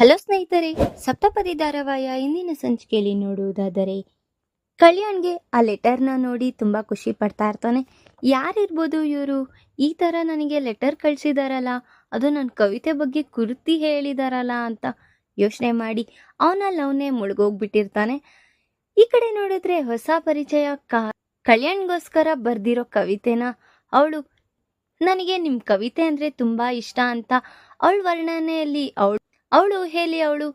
Hello ಸ್ನೇಹಿತರೆ ಸಪ್ತಪದಿ ಧಾರಾವಾಹಿಯ ಇಂದಿನ ಸಂಚಿಕೆಯಲ್ಲಿ ನೋಡುವುದಾದರೆ, ಕಲ್ಯಾಣ್ಗೆ ಆ ಲೆಟರ್ನ ನೋಡಿ ತುಂಬ ಖುಷಿ ಪಡ್ತಾ ಇರ್ತಾನೆ. ಯಾರಿರ್ಬೋದು ಇವರು? ಈ ಥರ ನನಗೆ ಲೆಟರ್ ಕಳಿಸಿದಾರಲ್ಲ, ಅದು ನನ್ನ ಕವಿತೆ ಬಗ್ಗೆ ಕುರ್ತಿ ಹೇಳಿದಾರಲ್ಲ ಅಂತ ಯೋಚನೆ ಮಾಡಿ ಅವನಲ್ಲಿ ಅವನೇ ಮುಳುಗೋಗ್ಬಿಟ್ಟಿರ್ತಾನೆ. ಈ ಕಡೆ ನೋಡಿದ್ರೆ ಹೊಸ ಪರಿಚಯ ಕ, ಕಲ್ಯಾಣ್ಗೋಸ್ಕರ ಬರ್ದಿರೋ ಕವಿತೆನ. ಅವಳು, ನನಗೆ ನಿಮ್ಮ ಕವಿತೆ ಅಂದರೆ ತುಂಬ ಇಷ್ಟ ಅಂತ. ಅವಳ ವರ್ಣನೆಯಲ್ಲಿ ಅವಳು ಅವಳು ಹೇಳಿ ಅವಳು?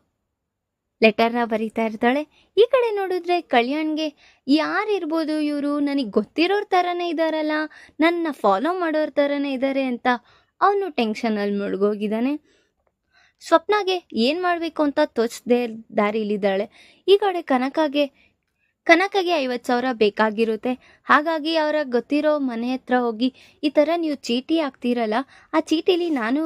ಲೆಟರ್ನ ಬರೀತಾ ಇರ್ತಾಳೆ. ಈ ಕಡೆ ನೋಡಿದ್ರೆ ಕಲ್ಯಾಣ್ಗೆ ಯಾರಿರ್ಬೋದು ಇವರು? ನನಗೆ ಗೊತ್ತಿರೋರ ಥರನೇ ಇದ್ದಾರಲ್ಲ ನನ್ನ ಫಾಲೋ ಮಾಡೋರ್ ಥರನೇ ಇದ್ದಾರೆ ಅಂತ ಅವನು ಟೆನ್ಷನಲ್ಲಿ ಮುಳುಗೋಗಿದ್ದಾನೆ. ಸ್ವಪ್ನಾಗೆ ಏನು ಮಾಡಬೇಕು ಅಂತ ತೋಚದೆ ದಾರಿಲಿದ್ದಾಳೆ. ಈ ಕಡೆ ಕನಕಾಗೆ, ಕನಕಗೆ ಐವತ್ತು ಸಾವಿರ ಬೇಕಾಗಿರುತ್ತೆ. ಹಾಗಾಗಿ ಅವರ ಗೊತ್ತಿರೋ ಮನೆ ಹತ್ರ ಹೋಗಿ ಈ ಥರ ನೀವು ಚೀಟಿ ಹಾಕ್ತೀರಲ್ಲ, ಆ ಚೀಟಿಲಿ ನಾನು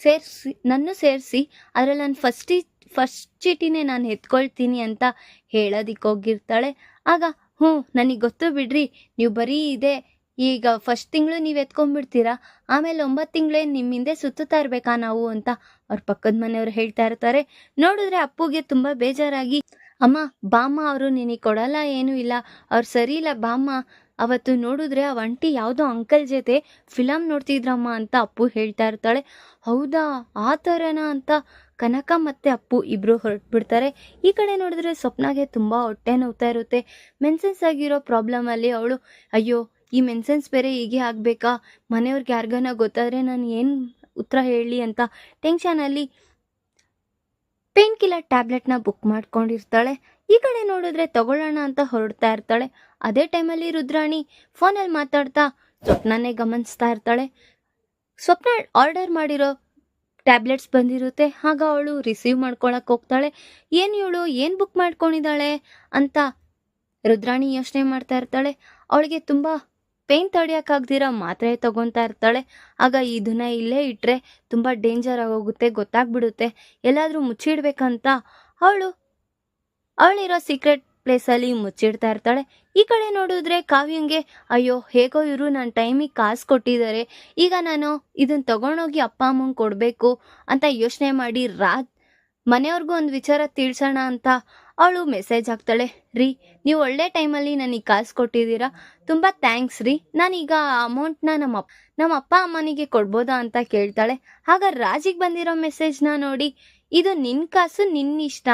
ಸೇರಿಸಿ ನನ್ನ ಸೇರಿಸಿ, ಅದರಲ್ಲಿ ನಾನು ಫಸ್ಟಿ ಫಸ್ಟ್ ಚೀಟಿನೇ ನಾನು ಎತ್ಕೊಳ್ತೀನಿ ಅಂತ ಹೇಳೋದಿಕ್ಕೆ ಹೋಗಿರ್ತಾಳೆ. ಆಗ, ಹ್ಞೂ, ನನಗೆ ಗೊತ್ತು ಬಿಡ್ರಿ, ನೀವು ಬರೀ ಇದೆ, ಈಗ ಫಸ್ಟ್ ತಿಂಗಳು ನೀವು ಎತ್ಕೊಂಡ್ಬಿಡ್ತೀರಾ, ಆಮೇಲೆ ಒಂಬತ್ತು ತಿಂಗಳೇ ನಿಮ್ಮ ಹಿಂದೆ ಸುತ್ತುತ್ತಾ ಇರಬೇಕಾ ನಾವು ಅಂತ ಅವ್ರ ಪಕ್ಕದ ಮನೆಯವರು ಹೇಳ್ತಾ ಇರ್ತಾರೆ. ನೋಡಿದ್ರೆ ಅಪ್ಪುಗೆ ತುಂಬ ಬೇಜಾರಾಗಿ, ಅಮ್ಮ, ಬಾಮ್ಮ ಅವರು ನಿನಗೆ ಕೊಡಲ್ಲ ಏನೂ ಇಲ್ಲ, ಅವ್ರು ಸರಿ ಇಲ್ಲ, ಬಾಮ್ಮ ಅವತ್ತು ನೋಡಿದ್ರೆ ಆ ಅಂಟಿ ಯಾವುದೋ ಅಂಕಲ್ ಜೊತೆ ಫಿಲಮ್ ನೋಡ್ತಿದ್ರಮ್ಮ ಅಂತ ಅಪ್ಪು ಹೇಳ್ತಾ ಇರ್ತಾಳೆ. ಹೌದಾ, ಆ ಥರನಾ ಅಂತ ಕನಕ ಮತ್ತು ಅಪ್ಪು ಇಬ್ಬರು ಹೊರಟ್ಬಿಡ್ತಾರೆ. ಈ ಕಡೆ ನೋಡಿದ್ರೆ ಸ್ವಪ್ನಾಗೆ ತುಂಬ ಹೊಟ್ಟೆ ನೋವ್ತಾ ಇರುತ್ತೆ. ಮೆನ್ಸನ್ಸ್ ಆಗಿರೋ ಪ್ರಾಬ್ಲಮಲ್ಲಿ ಅವಳು, ಅಯ್ಯೋ, ಈ ಮೆನ್ಸನ್ಸ್ ಬೇರೆ ಹೀಗೆ ಆಗಬೇಕಾ? ಮನೆಯವ್ರಿಗೆ ಯಾರಿಗಾನ ಗೊತ್ತಾದರೆ ನಾನು ಏನು ಉತ್ತರ ಹೇಳಿ ಅಂತ ಟೆನ್ಷನಲ್ಲಿ ಪೇನ್ ಕಿಲ್ಲರ್ ಟ್ಯಾಬ್ಲೆಟ್ನ ಬುಕ್ ಮಾಡ್ಕೊಂಡಿರ್ತಾಳೆ. ಈ ಕಡೆ ನೋಡಿದ್ರೆ ತಗೊಳ್ಳೋಣ ಅಂತ ಹೊರಡ್ತಾ ಇರ್ತಾಳೆ. ಅದೇ ಟೈಮಲ್ಲಿ ರುದ್ರಾಣಿ ಫೋನಲ್ಲಿ ಮಾತಾಡ್ತಾ ಸ್ವಪ್ನನೇ ಗಮನಿಸ್ತಾ ಇರ್ತಾಳೆ. ಸ್ವಪ್ನ ಆರ್ಡರ್ ಮಾಡಿರೋ ಟ್ಯಾಬ್ಲೆಟ್ಸ್ ಬಂದಿರುತ್ತೆ. ಆಗ ಅವಳು ರಿಸೀವ್ ಮಾಡ್ಕೊಳಕ್ಕೆ ಹೋಗ್ತಾಳೆ. ಏನು ಇವಳು, ಏನು ಬುಕ್ ಮಾಡ್ಕೊಂಡಿದ್ದಾಳೆ ಅಂತ ರುದ್ರಾಣಿ ಯೋಚನೆ ಮಾಡ್ತಾ ಇರ್ತಾಳೆ. ಅವಳಿಗೆ ತುಂಬ ಪೇನ್ ತಡೆಯೋಕ್ಕಾಗ್ದಿರೋ ಮಾತ್ರೆ ತಗೊತಾ ಇರ್ತಾಳೆ. ಆಗ ಇದನ್ನ ಇಲ್ಲೇ ಇಟ್ಟರೆ ತುಂಬ ಡೇಂಜರ್ ಆಗೋಗುತ್ತೆ, ಗೊತ್ತಾಗ್ಬಿಡುತ್ತೆ. ಎಲ್ಲಾದರೂ ಮುಚ್ಚಿಡ್ಬೇಕಂತ ಅವಳು, ಅವಳಿರೋ ಸೀಕ್ರೆಟ್ ಪ್ಲೇಸಲ್ಲಿ ಮುಚ್ಚಿಡ್ತಾ ಇರ್ತಾಳೆ. ಈ ಕಡೆ ನೋಡಿದ್ರೆ ಕಾವ್ಯಂಗೆ, ಅಯ್ಯೋ, ಹೇಗೋ ಇವರು ನನ್ನ ಟೈಮಿಗೆ ಕಾಸು ಕೊಟ್ಟಿದ್ದಾರೆ ಈಗ ನಾನು ಇದನ್ನು ತಗೊಂಡೋಗಿ ಅಪ್ಪ ಅಮ್ಮಂಗೆ ಕೊಡಬೇಕು ಅಂತ ಯೋಚನೆ ಮಾಡಿ ರಾತ್ ಮನೆಯವ್ರಿಗೂ ಒಂದು ವಿಚಾರ ತಿಳಿಸೋಣ ಅಂತ ಅವಳು ಮೆಸೇಜ್ ಹಾಕ್ತಾಳೆ. ರೀ, ನೀವು ಒಳ್ಳೆ ಟೈಮಲ್ಲಿ ನನಗೆ ಕಾಸು ಕೊಟ್ಟಿದ್ದೀರಾ ತುಂಬ ಥ್ಯಾಂಕ್ಸ್ ರೀ. ನಾನೀಗ ಆ ಅಮೌಂಟ್ನ ನಮ್ಮ ನಮ್ಮ ಅಪ್ಪ ಅಮ್ಮನಿಗೆ ಕೊಡ್ಬೋದಾ ಅಂತ ಕೇಳ್ತಾಳೆ. ಆಗ ರಾಜಿಗೆ ಬಂದಿರೋ ಮೆಸೇಜ್ನ ನೋಡಿ ಇದು ನಿನ್ನ ಕಾಸು ನಿನ್ನ ಇಷ್ಟ.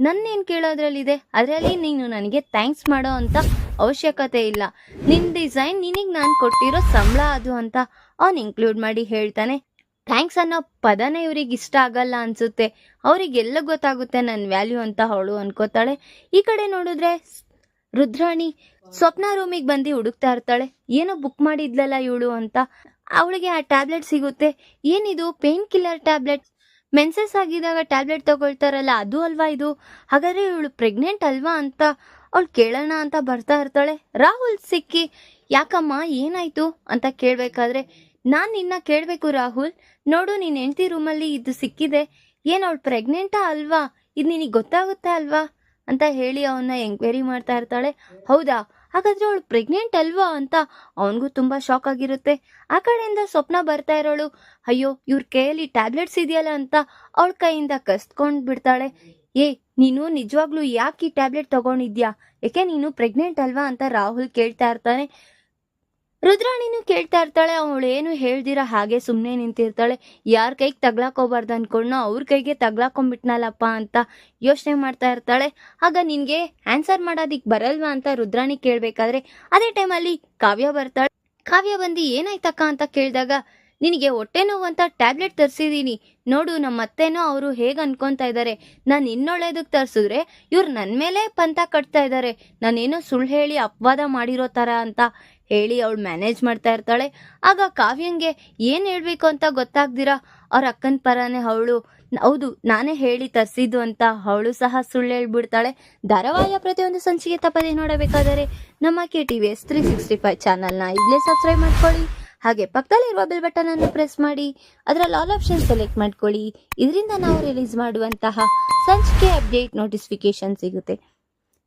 ನನ್ನೇನು ಕೇಳೋದ್ರಲ್ಲಿದೆ? ಅದರಲ್ಲಿ ನೀನು ನನಗೆ ಥ್ಯಾಂಕ್ಸ್ ಮಾಡೋ ಅಂತ ಅವಶ್ಯಕತೆ ಇಲ್ಲ. ನಿನ್ನ ಡಿಸೈನ್ ನಿನಗೆ ನಾನು ಕೊಟ್ಟಿರೋ ಸಂಬಳ ಅದು ಅಂತ ಅವನು ಇನ್ಕ್ಲೂಡ್ ಮಾಡಿ ಹೇಳ್ತಾನೆ. ಥ್ಯಾಂಕ್ಸ್ ಅನ್ನೋ ಪದನೇ ಇವ್ರಿಗೆ ಇಷ್ಟ ಆಗಲ್ಲ ಅನ್ಸುತ್ತೆ. ಅವರಿಗೆಲ್ಲ ಗೊತ್ತಾಗುತ್ತೆ ನನ್ನ ವ್ಯಾಲ್ಯೂ ಅಂತ ಅವಳು ಅನ್ಕೋತಾಳೆ. ಈ ಕಡೆ ನೋಡಿದ್ರೆ ರುದ್ರಾಣಿ ಸ್ವಪ್ನ ರೂಮಿಗೆ ಬಂದು ಹುಡುಕ್ತಾ ಇರ್ತಾಳೆ. ಏನೋ ಬುಕ್ ಮಾಡಿದ್ಲಲ್ಲ ಇವಳು ಅಂತ. ಅವಳಿಗೆ ಆ ಟ್ಯಾಬ್ಲೆಟ್ ಸಿಗುತ್ತೆ. ಏನಿದು? ಪೇನ್ ಕಿಲ್ಲರ್ ಟ್ಯಾಬ್ಲೆಟ್ ಮೆನ್ಸಸ್ ಆಗಿದಾಗ ಟ್ಯಾಬ್ಲೆಟ್ ತಗೊಳ್ತಾರಲ್ಲ, ಅದು ಅಲ್ವಾ ಇದು? ಹಾಗಾದ್ರೆ ಇವಳು ಪ್ರೆಗ್ನೆಂಟ್ ಅಲ್ವಾ ಅಂತ ಅವಳು ಕೇಳೋಣ ಅಂತ ಬರ್ತಾ ಇರ್ತಾಳೆ. ರಾಹುಲ್ ಸಿಕ್ಕಿ, ಯಾಕಮ್ಮ, ಏನಾಯ್ತು? ಅಂತ ಕೇಳಬೇಕಾದ್ರೆ, ನಾನು ನಿನ್ನ ಕೇಳಬೇಕು ರಾಹುಲ್. ನೋಡು ನಿನ್ನ ಹೆಂಡತಿ ರೂಮಲ್ಲಿ ಇದು ಸಿಕ್ಕಿದೆ. ಏನು ಅವಳು ಪ್ರೆಗ್ನೆಂಟಾ ಅಲ್ವಾ? ಇದು ನಿನಗೆ ಗೊತ್ತಾಗುತ್ತೆ ಅಲ್ವಾ? ಅಂತ ಹೇಳಿ ಅವನ್ನ ಎಂಕ್ವೈರಿ ಮಾಡ್ತಾ ಇರ್ತಾಳೆ. ಹೌದಾ? ಹಾಗಾದ್ರೆ ಅವಳು ಪ್ರೆಗ್ನೆಂಟ್ ಅಲ್ವಾ ಅಂತ ಅವನಿಗೂ ತುಂಬಾ ಶಾಕ್ ಆಗಿರುತ್ತೆ. ಆ ಕಡೆಯಿಂದ ಸ್ವಪ್ನ ಬರ್ತಾ ಇರೋಳು, ಅಯ್ಯೋ, ಇವ್ರ ಕೈಯಲ್ಲಿ ಟ್ಯಾಬ್ಲೆಟ್ಸ್ ಇದೆಯಲ್ಲ ಅಂತ ಅವಳ ಕೈಯಿಂದ ಕಸ್ಕೊಂಡು ಬಿಡ್ತಾಳೆ. ಏ, ನೀನು ನಿಜವಾಗ್ಲೂ ಯಾಕೆ ಈ ಟ್ಯಾಬ್ಲೆಟ್ ತಗೊಂಡಿದ್ಯಾ? ಯಾಕೆ ನೀನು ಪ್ರೆಗ್ನೆಂಟ್ ಅಲ್ವಾ? ಅಂತ ರಾಹುಲ್ ಕೇಳ್ತಾ ಇರ್ತಾನೆ. ರುದ್ರಾಣಿನೂ ಕೇಳ್ತಾ ಇರ್ತಾಳೆ, ಅವಳು ಏನು ಹೇಳ್ದಿರ ಹಾಗೆ ಸುಮ್ಮನೆ ನಿಂತಿರ್ತಾಳೆ. ಯಾರ ಕೈಗೆ ತಗ್ಲಾಕೋಬಾರ್ದು ಅನ್ಕೊಂಡು ಅವ್ರ ಕೈಗೆ ತಗ್ಲಾಕೊಂಡ್ಬಿಟ್ನಲ್ಲಪ್ಪ ಅಂತ ಯೋಚನೆ ಮಾಡ್ತಾ ಇರ್ತಾಳೆ. ಆಗ ನಿನಗೆ ಆನ್ಸರ್ ಮಾಡೋದಿಕ್ ಬರಲ್ವಾ ಅಂತ ರುದ್ರಾಣಿ ಕೇಳಬೇಕಾದ್ರೆ ಅದೇ ಟೈಮಲ್ಲಿ ಕಾವ್ಯ ಬರ್ತಾಳೆ. ಕಾವ್ಯ ಬಂದು ಏನಾಯ್ತಕ್ಕ ಅಂತ ಕೇಳಿದಾಗ, ನಿನಗೆ ಹೊಟ್ಟೆ ನೋವು ಅಂತ ಟ್ಯಾಬ್ಲೆಟ್ ತರಿಸಿದ್ದೀನಿ ನೋಡು ನಮ್ಮ ಅತ್ತೆನೋ ಅವರು ಹೇಗೆ ಅನ್ಕೊತಾ ಇದ್ದಾರೆ ನಾನು ಇನ್ನೊಳ್ಳೇದಕ್ಕೆ ತರಿಸಿದ್ರೆ ಇವ್ರು ನನ್ನ ಮೇಲೆ ಪಂತ ಕಟ್ತಾ ಇದ್ದಾರೆ ನಾನೇನೋ ಸುಳ್ಳು ಹೇಳಿ ಅಪವಾದ ಮಾಡಿರೋ ಥರ ಅಂತ ಹೇಳಿ ಅವಳು ಮ್ಯಾನೇಜ್ ಮಾಡ್ತಾ ಇರ್ತಾಳೆ. ಆಗ ಕಾವ್ಯಂಗೆ ಏನು ಹೇಳಬೇಕು ಅಂತ ಗೊತ್ತಾಗ್ದಿರಾ? ಅವ್ರ ಅಕ್ಕನ ಪರಾನೆ ಅವಳು. ಹೌದು, ನಾನೇ ಹೇಳಿ ತರಿಸಿದ್ದು ಅಂತ ಅವಳು ಸಹ ಸುಳ್ಳು ಹೇಳ್ಬಿಡ್ತಾಳೆ. ಧಾರಾವಾಹಿಯ ಪ್ರತಿಯೊಂದು ಸಂಚಿಕೆ ತಪ್ಪದೆ ನೋಡಬೇಕಾದರೆ ನಮ್ಮ K T V S three sixty five ಚಾನಲ್ನ ಇಲ್ಲೇ ಸಬ್ಸ್ಕ್ರೈಬ್ ಮಾಡ್ಕೊಳ್ಳಿ. ಹಾಗೆ ಪಕ್ಕದಲ್ಲಿರುವ ಬೆಲ್ ಬಟನ್ ಅನ್ನು ಪ್ರೆಸ್ ಮಾಡಿ. ಅದರಲ್ಲಿ ಆಲ್ ಆಪ್ಷನ್ ಸೆಲೆಕ್ಟ್ ಮಾಡ್ಕೊಳ್ಳಿ. ಇದರಿಂದ ನಾವು ರಿಲೀಸ್ ಮಾಡುವಂತಹ ಸಂಚಿಕೆ ಅಪ್ಡೇಟ್ ನೋಟಿಫಿಕೇಶನ್ ಸಿಗುತ್ತೆ.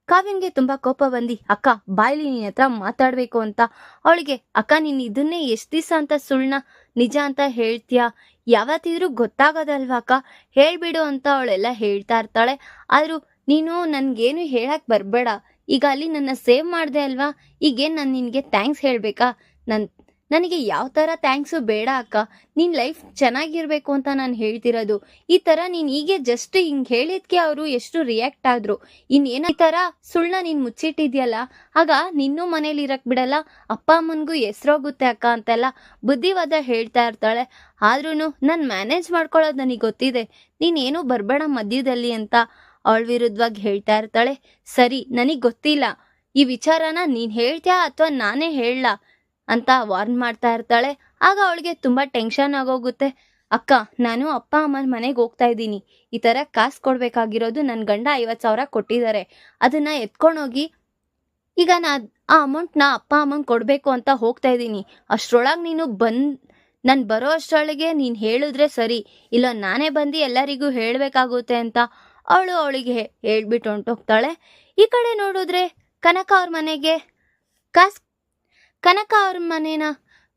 ಕಾವ್ಯನ್ಗೆ ತುಂಬಾ ಕೋಪ ಬಂದಿ, ಅಕ್ಕ, ಬಾಯ್ಲಿ ನಿನ್ನ ಹತ್ರ ಮಾತಾಡ್ಬೇಕು ಅಂತ. ಅವಳಿಗೆ, ಅಕ್ಕ, ನೀನ್ ಇದನ್ನೇ ಎಷ್ಟ್ ದಿವಸ ಅಂತ ಸುಳ್ನ ನಿಜ ಅಂತ ಹೇಳ್ತೀಯಾ? ಯಾವತ್ತಿದ್ರೂ ಗೊತ್ತಾಗೋದಲ್ವಾ ಅಕ್ಕ? ಹೇಳ್ಬಿಡು ಅಂತ ಅವಳೆಲ್ಲ ಹೇಳ್ತಾ ಇರ್ತಾಳೆ. ಆದ್ರೂ ನೀನು ನನ್ಗೇನು ಹೇಳಕ್ ಬರ್ಬೇಡ. ಈಗ ಅಲ್ಲಿ ನನ್ನ ಸೇವ್ ಮಾಡ್ದೆ ಅಲ್ವಾ? ಈಗೇನ್ ನಾನು ನಿನಗೆ ಥ್ಯಾಂಕ್ಸ್ ಹೇಳ್ಬೇಕಾ? ನನ್ ನನಗೆ ಯಾವ ಥರ ಥ್ಯಾಂಕ್ಸು ಬೇಡ ಅಕ್ಕ. ನಿನ್ನ ಲೈಫ್ ಚೆನ್ನಾಗಿರಬೇಕು ಅಂತ ನಾನು ಹೇಳ್ತಿರೋದು. ಈ ಥರ ನೀನು ಹೀಗೆ ಜಸ್ಟ್ ಹಿಂಗೆ ಹೇಳಿದ್ಕೆ ಅವರು ಎಷ್ಟು ರಿಯಾಕ್ಟ್ ಆದ್ರು. ಇನ್ನೇನು ಈ ಥರ ಸುಳ್ಳ ನೀನು ಮುಚ್ಚಿಟ್ಟಿದ್ಯಲ್ಲ, ಆಗ ನಿನ್ನೂ ಮನೇಲಿ ಇರಕ್ ಬಿಡಲ್ಲ, ಅಪ್ಪ ಅಮ್ಮನಿಗೂ ಹೆಸ್ರೋಗುತ್ತೆ ಅಕ್ಕ ಅಂತೆಲ್ಲ ಬುದ್ಧಿವಾದ ಹೇಳ್ತಾ ಇರ್ತಾಳೆ. ಆದ್ರೂ ನಾನು ಮ್ಯಾನೇಜ್ ಮಾಡ್ಕೊಳ್ಳೋದು ನನಗೆ ಗೊತ್ತಿದೆ. ನೀನೇನು ಬರಬೇಡ ಮಧ್ಯದಲ್ಲಿ ಅಂತ ಅವಳ ವಿರುದ್ಧವಾಗಿ ಹೇಳ್ತಾ ಇರ್ತಾಳೆ. ಸರಿ, ನನಗೆ ಗೊತ್ತಿಲ್ಲ. ಈ ವಿಚಾರನ ನೀನು ಹೇಳ್ತೀಯಾ ಅಥವಾ ನಾನೇ ಹೇಳಲ್ಲ ಅಂತ ವಾರ್ನ್ ಮಾಡ್ತಾ ಇರ್ತಾಳೆ. ಆಗ ಅವಳಿಗೆ ತುಂಬ ಟೆನ್ಷನ್ ಆಗೋಗುತ್ತೆ. ಅಕ್ಕ, ನಾನು ಅಪ್ಪ ಅಮ್ಮನ ಮನೆಗೆ ಹೋಗ್ತಾ ಇದ್ದೀನಿ. ಈ ಥರ ಕಾಸು ಕೊಡಬೇಕಾಗಿರೋದು ನನ್ನ ಗಂಡ ಐವತ್ತು ಸಾವಿರ ಕೊಟ್ಟಿದ್ದಾರೆ. ಅದನ್ನು ಎತ್ಕೊಂಡೋಗಿ ಈಗ ನಾ ಆ ಅಮೌಂಟ್ನ ಅಪ್ಪ, ಅಮ್ಮಂಗೆ ಕೊಡಬೇಕು ಅಂತ ಹೋಗ್ತಾ ಇದ್ದೀನಿ. ಅಷ್ಟರೊಳಗೆ ನೀನು ಬಂದ್, ನಾನು ಬರೋ ಅಷ್ಟರೊಳಗೆ ನೀನು ಹೇಳಿದ್ರೆ ಸರಿ. ಇಲ್ಲ, ನಾನೇ ಬಂದು ಎಲ್ಲರಿಗೂ ಹೇಳಬೇಕಾಗುತ್ತೆ ಅಂತ ಅವಳು ಅವಳಿಗೆ ಹೇಳ್ಬಿಟ್ಟು ಹೊಂಟೋಗ್ತಾಳೆ. ಈ ಕಡೆ ನೋಡಿದ್ರೆ ಕನಕ ಅವ್ರ ಮನೆಗೆ ಕಾಸ್ ಕನಕ ಅವ್ರ ಮನೇನ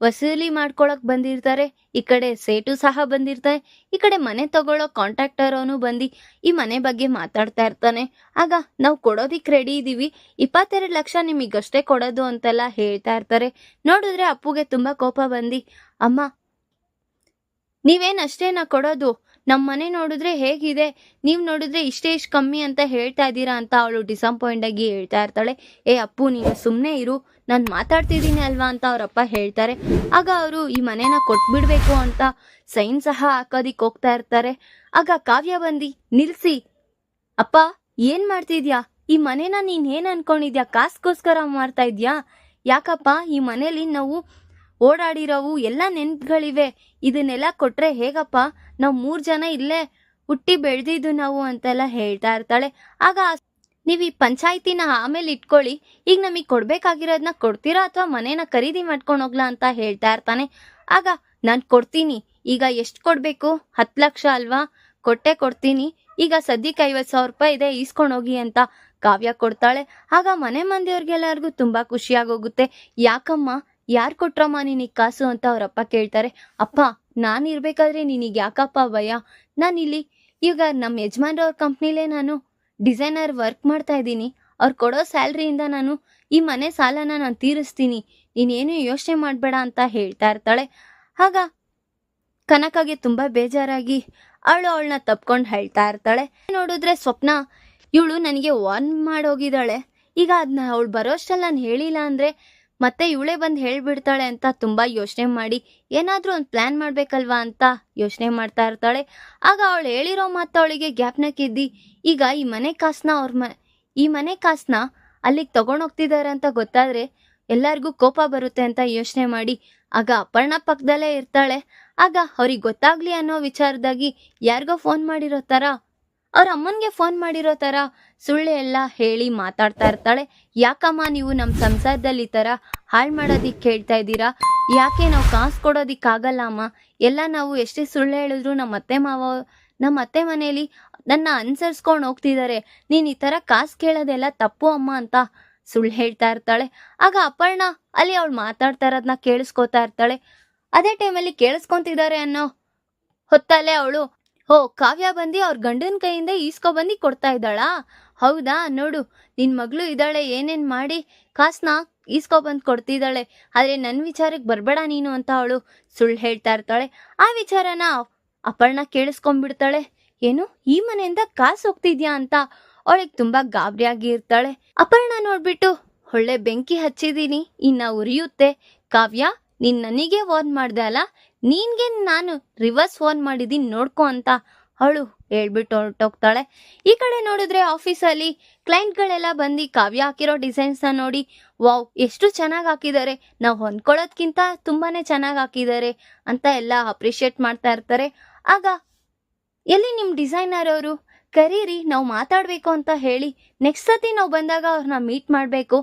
ವಸೂಲಿ ಮಾಡ್ಕೊಳಕ್ ಬಂದಿರ್ತಾರೆ. ಈ ಕಡೆ ಸೇಟು ಸಹ ಬಂದಿರ್ತಾರೆ ಈ ಕಡೆ ಮನೆ ತಗೊಳ್ಳೋ ಕಾಂಟ್ರಾಕ್ಟರ್ ಅವನು ಬಂದು ಈ ಮನೆ ಬಗ್ಗೆ ಮಾತಾಡ್ತಾ ಇರ್ತಾನೆ. ಆಗ ನಾವು ಕೊಡೋದಿಕ್ ರೆಡಿ ಇದೀವಿ. ಇಪ್ಪತ್ತೆರಡು ಲಕ್ಷ ನಿಮಗಷ್ಟೇ ಕೊಡೋದು ಅಂತೆಲ್ಲ ಹೇಳ್ತಾ ಇರ್ತಾರೆ. ನೋಡಿದ್ರೆ ಅಪ್ಪುಗೆ ತುಂಬಾ ಕೋಪ ಬಂದು, ಅಮ್ಮ, ನೀವೇನ್ ಅಷ್ಟೇನಾ ಕೊಡೋದು? ನಮ್ಮ ಮನೆ ನೋಡಿದ್ರೆ ಹೇಗಿದೆ? ನೀವು ನೋಡಿದ್ರೆ ಇಷ್ಟೇ ಇಷ್ಟು ಕಮ್ಮಿ ಅಂತ ಹೇಳ್ತಾ ಇದ್ದೀರಾ ಅಂತ ಅವಳು ಡಿಸಪಾಯಿಂಟ್ ಆಗಿ ಹೇಳ್ತಾ ಇರ್ತಾಳೆ. ಏ ಅಪ್ಪು, ನೀನು ಸುಮ್ಮನೆ ಇರು. ನಾನು ಮಾತಾಡ್ತಿದ್ದೀನಿ ಅಲ್ವಾ? ಅಂತ ಅವರಪ್ಪ ಹೇಳ್ತಾರೆ. ಆಗ ಅವರು, ಈ ಮನೇನ ಕೊಟ್ಬಿಡ್ಬೇಕು ಅಂತ ಸೈನ್ ಸಹ ಹಾಕೋದಿಕ್ಕೆ ಹೋಗ್ತಾ ಇರ್ತಾರೆ. ಆಗ ಕಾವ್ಯ ಬಂದು, ನಿಲ್ಸಿ. ಅಪ್ಪ, ಏನ್ ಮಾಡ್ತಿದ್ಯಾ? ಈ ಮನೇನ ನೀನ್ ಏನ್ ಅನ್ಕೊಂಡಿದ್ಯಾ? ಕಾಸ್ಗೋಸ್ಕರ ಮಾಡ್ತಾ ಇದ್ಯಾ? ಯಾಕಪ್ಪ, ಈ ಮನೇಲಿ ನಾವು ಓಡಾಡಿರೋವು ಎಲ್ಲ ನೆನ್ಪುಗಳಿವೆ. ಇದನ್ನೆಲ್ಲ ಕೊಟ್ರೆ ಹೇಗಪ್ಪ? ನಾವು ಮೂರು ಜನ ಇಲ್ಲೇ ಹುಟ್ಟಿ ಬೆಳೆದಿದ್ದು ನಾವು ಅಂತೆಲ್ಲ ಹೇಳ್ತಾ ಇರ್ತಾಳೆ. ಆಗ ನೀವು ಈ ಪಂಚಾಯತಿನ ಆಮೇಲೆ ಇಟ್ಕೊಳ್ಳಿ. ಈಗ ನಮಗೆ ಕೊಡಬೇಕಾಗಿರೋದನ್ನ ಕೊಡ್ತೀರಾ ಅಥವಾ ಮನೇನ ಖರೀದಿ ಮಾಡ್ಕೊಂಡು ಹೋಗ್ಲಾ ಅಂತ ಹೇಳ್ತಾ ಇರ್ತಾನೆ. ಆಗ ನಾನು ಕೊಡ್ತೀನಿ. ಈಗ ಎಷ್ಟು ಕೊಡಬೇಕು? ಹತ್ತು ಲಕ್ಷ ಅಲ್ವಾ? ಕೊಟ್ಟೆ ಕೊಡ್ತೀನಿ. ಈಗ ಸದ್ಯಕ್ಕೆ ಐವತ್ತು ಸಾವಿರ ರೂಪಾಯಿ ಇದೆ, ಈಸ್ಕೊಂಡು ಹೋಗಿ ಅಂತ ಕಾವ್ಯ ಕೊಡ್ತಾಳೆ. ಆಗ ಮನೆ ಮಂದಿಯವ್ರಿಗೆಲ್ಲರಿಗೂ ತುಂಬ ಖುಷಿಯಾಗೋಗುತ್ತೆ ಯಾಕಮ್ಮ? ಯಾರು ಕೊಟ್ರಮ್ಮ ನಿನಗೆ ಕಾಸು ಅಂತ ಅವರಪ್ಪ ಕೇಳ್ತಾರೆ? ಅಪ್ಪ, ನಾನು ಇರ್ಬೇಕಾದ್ರೆ ನಿನಗೆ ಯಾಕಪ್ಪ ಭಯ? ನಾನಿಲ್ಲಿ ಈಗ ನಮ್ಮ ಯಜಮಾನ್ರವ್ರ ಕಂಪ್ನಿಲೇ ನಾನು ಡಿಸೈನರ್ ವರ್ಕ್ ಮಾಡ್ತಾ ಇದ್ದೀನಿ. ಅವ್ರು ಕೊಡೋ ಸ್ಯಾಲ್ರಿಯಿಂದ ನಾನು ಈ ಮನೆ ಸಾಲನ ನಾನು ತೀರಿಸ್ತೀನಿ. ನೀನೇನು ಯೋಚನೆ ಮಾಡಬೇಡ ಅಂತ ಹೇಳ್ತಾ ಇರ್ತಾಳೆ. ಆಗ ಕನಕಗೆ ತುಂಬ ಬೇಜಾರಾಗಿ ಅವಳು ಅವಳನ್ನ ತಪ್ಕೊಂಡು ಹೇಳ್ತಾ ಇರ್ತಾಳೆ. ನೋಡಿದ್ರೆ ಸ್ವಪ್ನ, ಇವಳು ನನಗೆ ವಾರ್ನ್ ಮಾಡೋಗಿದ್ದಾಳೆ. ಈಗ ಅದನ್ನ ಅವಳು ಬರೋಷ್ಟಲ್ಲಿ ನಾನು ಹೇಳಿಲ್ಲ ಅಂದರೆ ಮತ್ತೆ ಇವಳೇ ಬಂದು ಹೇಳ್ಬಿಡ್ತಾಳೆ ಅಂತ ತುಂಬ ಯೋಚನೆ ಮಾಡಿ ಏನಾದರೂ ಒಂದು ಪ್ಲ್ಯಾನ್ ಮಾಡಬೇಕಲ್ವಾ ಅಂತ ಯೋಚನೆ ಮಾಡ್ತಾ ಇರ್ತಾಳೆ. ಆಗ ಅವಳು ಹೇಳಿರೋ ಮಾತು ಅವಳಿಗೆ ಗ್ಯಾಪ್ನಕ್ಕಿದ್ದಿ ಈಗ ಈ ಮನೆ ಕಾಸನ್ನ ಅವ್ರ ಮ, ಈ ಮನೆ ಕಾಸನ್ನ ಅಲ್ಲಿಗೆ ತಗೊಂಡೋಗ್ತಿದ್ದಾರೆ ಅಂತ ಗೊತ್ತಾದರೆ ಎಲ್ಲರಿಗೂ ಕೋಪ ಬರುತ್ತೆ ಅಂತ ಯೋಚನೆ ಮಾಡಿ. ಆಗ ಅಪರ್ಣ ಪಕ್ಕದಲ್ಲೇ ಇರ್ತಾಳೆ. ಆಗ ಅವ್ರಿಗೆ ಗೊತ್ತಾಗ್ಲಿ ಅನ್ನೋ ವಿಚಾರದಾಗಿ ಯಾರಿಗೋ ಫೋನ್ ಮಾಡಿರೋ ಥರ ಅವ್ರ ಅಮ್ಮನಿಗೆ ಫೋನ್ ಮಾಡಿರೋ ಥರ ಸುಳ್ಳು ಎಲ್ಲ ಹೇಳಿ ಮಾತಾಡ್ತಾ ಇರ್ತಾಳೆ. ಯಾಕಮ್ಮ ನೀವು ನಮ್ಮ ಸಂಸಾರದಲ್ಲಿ ಈ ಥರ ಹಾಳು ಮಾಡೋದಿಕ್ಕೆ ಹೇಳ್ತಾ ಇದ್ದೀರಾ? ಯಾಕೆ ನಾವು ಕಾಸು ಕೊಡೋದಿಕ್ಕಾಗಲ್ಲ ಅಮ್ಮ? ಎಲ್ಲ ನಾವು ಎಷ್ಟೇ ಸುಳ್ಳು ಹೇಳಿದ್ರು ನಮ್ಮ ಅತ್ತೆ ಮಾವ ನಮ್ಮ ಅತ್ತೆ ಮನೇಲಿ ನನ್ನ ಅನುಸರಿಸ್ಕೊಂಡು ಹೋಗ್ತಿದ್ದಾರೆ ನೀನು ಈ ಥರ ಕಾಸು ಕೇಳೋದೆಲ್ಲ ತಪ್ಪು ಅಮ್ಮ ಅಂತ ಸುಳ್ಳು ಹೇಳ್ತಾ ಇರ್ತಾಳೆ. ಆಗ ಅಪರ್ಣ ಅಲ್ಲಿ ಅವಳು ಮಾತಾಡ್ತಾ ಇರೋದನ್ನ ಕೇಳಿಸ್ಕೊತಾ ಇರ್ತಾಳೆ. ಅದೇ ಟೈಮಲ್ಲಿ ಕೇಳಿಸ್ಕೊತಿದ್ದಾರೆ ಅನ್ನೋ ಹೊತ್ತಲ್ಲೇ ಅವಳು ಓ ಕಾವ್ಯ ಬಂದು ಅವ್ರ ಗಂಡನ ಕೈಯಿಂದ ಈಸ್ಕೊ ಬಂದು ಕೊಡ್ತಾ ಇದ್ದಾಳಾ? ಹೌದಾ? ನೋಡು ನಿನ್ನ ಮಗಳು ಇದ್ದಾಳೆ, ಏನೇನು ಮಾಡಿ ಕಾಸನ್ನ ಈಸ್ಕೊ ಬಂದು ಕೊಡ್ತಿದ್ದಾಳೆ. ಆದರೆ ನನ್ನ ವಿಚಾರಕ್ಕೆ ಬರಬೇಡ ನೀನು ಅಂತ ಅವಳು ಸುಳ್ಳು ಹೇಳ್ತಾ ಇರ್ತಾಳೆ. ಆ ವಿಚಾರನ ಅಪರ್ಣ ಕೇಳಿಸ್ಕೊಂಡ್ಬಿಡ್ತಾಳೆ. ಏನು, ಈ ಮನೆಯಿಂದ ಕಾಸು ಹೋಗ್ತಿದ್ಯಾ ಅಂತ ಅವಳಿಗೆ ತುಂಬಾ ಗಾಬರಿಯಾಗಿ ಇರ್ತಾಳೆ. ಅಪರ್ಣ ನೋಡ್ಬಿಟ್ಟು, ಒಳ್ಳೆ ಬೆಂಕಿ ಹಚ್ಚಿದೀನಿ, ಇನ್ನ ಉರಿಯುತ್ತೆ. ಕಾವ್ಯ, ನೀನ್ ನನಗೆ ವಾರ್ನ್ ಮಾಡ್ದೆ ಅಲ್ಲ? ನೀನ್ಗೆ ನಾನು ರಿವರ್ಸ್ ಫೋನ್ ಮಾಡಿದೀನಿ ನೋಡ್ಕೊ ಅಂತ ಅವಳು ಹೇಳ್ಬಿಟ್ಟು ಹೊರಟೋಗ್ತಾಳೆ. ಈ ಕಡೆ ನೋಡಿದ್ರೆ ಆಫೀಸಲ್ಲಿ ಕ್ಲೈಂಟ್ಗಳೆಲ್ಲ ಬಂದು ಕಾವ್ಯ ಹಾಕಿರೋ ಡಿಸೈನ್ಸ್ನ ನೋಡಿ, ವಾವ್, ಎಷ್ಟು ಚೆನ್ನಾಗಿ ಹಾಕಿದ್ದಾರೆ ನಾವು ಹೊಂದ್ಕೊಳ್ಳೋದ್ಕಿಂತ ತುಂಬಾ ಚೆನ್ನಾಗಿ ಹಾಕಿದ್ದಾರೆ ಅಂತ ಎಲ್ಲ ಅಪ್ರಿಷಿಯೇಟ್ ಮಾಡ್ತಾ ಇರ್ತಾರೆ. ಆಗ, ಎಲ್ಲಿ ನಿಮ್ಮ ಡಿಸೈನರ್ ಅವರು? ಕರೀರಿ, ನಾವು ಮಾತಾಡಬೇಕು ಅಂತ ಹೇಳಿ ನೆಕ್ಸ್ಟ್ ಸತಿ ನಾವು ಬಂದಾಗ ಅವ್ರನ್ನ ಮೀಟ್ ಮಾಡಬೇಕು.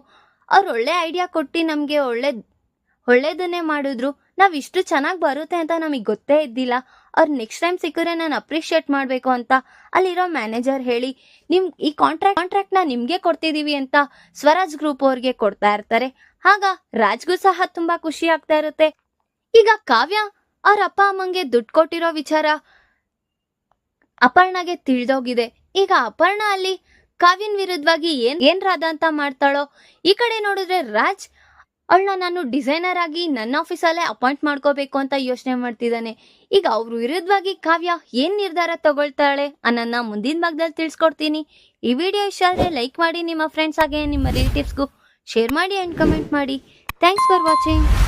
ಅವ್ರು ಒಳ್ಳೆ ಐಡಿಯಾ ಕೊಟ್ಟು ನಮಗೆ ಒಳ್ಳೆ, ಒಳ್ಳೇದನ್ನೇ ಮಾಡಿದ್ರು. ನಾವು ಇಷ್ಟು ಚೆನ್ನಾಗಿ ಬರುತ್ತೆ ಅಂತ ನಮಗೆ ಗೊತ್ತೇ ಇದ್ದಿಲ್ಲ. ಅವ್ರು ನೆಕ್ಸ್ಟ್ ಟೈಮ್ ಸಿಕ್ಕರೆ ನಾನು ಅಪ್ರಿಷಿಯೇಟ್ ಮಾಡಬೇಕು ಅಂತ ಅಲ್ಲಿರೋ ಮ್ಯಾನೇಜರ್ ಹೇಳಿ ನಿಮ್ಮ ಈ ಕಾಂಟ್ರಾಕ್ಟ್ ಕಾಂಟ್ರಾಕ್ಟ್ನ ನಿಮಗೆ ಕೊಡ್ತಿದ್ದೀವಿ ಅಂತ ಸ್ವರಾಜ್ ಗ್ರೂಪ್ ಅವ್ರಿಗೆ ಕೊಡ್ತಾ ಇರ್ತಾರೆ. ಆಗ ರಾಜ್ಗೂ ಸಹ ತುಂಬಾ ಖುಷಿ ಆಗ್ತಾ ಇರುತ್ತೆ. ಈಗ ಕಾವ್ಯ ಅವ್ರ ಅಪ್ಪ ಅಮ್ಮಂಗೆ ದುಡ್ಡು ಕೊಟ್ಟಿರೋ ವಿಚಾರ ಅಪರ್ಣಗೆ ತಿಳಿದೋಗಿದೆ. ಈಗ ಅಪರ್ಣ ಅಲ್ಲಿ ಕಾವ್ಯನ್ ವಿರುದ್ಧವಾಗಿ ಏನ್ ಏನ್ ರಾಧ ಅಂತ ಮಾಡ್ತಾಳೋ? ಈ ಕಡೆ ನೋಡಿದ್ರೆ ರಾಜ್ ಅವಳನ್ನ ನಾನು ಡಿಸೈನರ್ ಆಗಿ ನನ್ನ ಆಫೀಸಲ್ಲೇ ಅಪಾಯಿಂಟ್ ಮಾಡ್ಕೋಬೇಕು ಅಂತ ಯೋಚನೆ ಮಾಡ್ತಿದ್ದಾನೆ. ಈಗ ಅವ್ರ ವಿರುದ್ಧವಾಗಿ ಕಾವ್ಯ ಏನ್ ನಿರ್ಧಾರ ತಗೊಳ್ತಾಳೆ ಅನ್ನೋದನ್ನ ಮುಂದಿನ ಭಾಗದಲ್ಲಿ ತಿಳಿಸ್ಕೊಡ್ತೀನಿ. ಈ ವಿಡಿಯೋ ಇಷ್ಟ ಲೈಕ್ ಮಾಡಿ ನಿಮ್ಮ ಫ್ರೆಂಡ್ಸ್ ಹಾಗೆ ನಿಮ್ಮ ರಿಲೇಟಿವ್ಸ್ಗೂ ಶೇರ್ ಮಾಡಿ ಆ್ಯಂಡ್ ಕಮೆಂಟ್ ಮಾಡಿ. Thanks for watching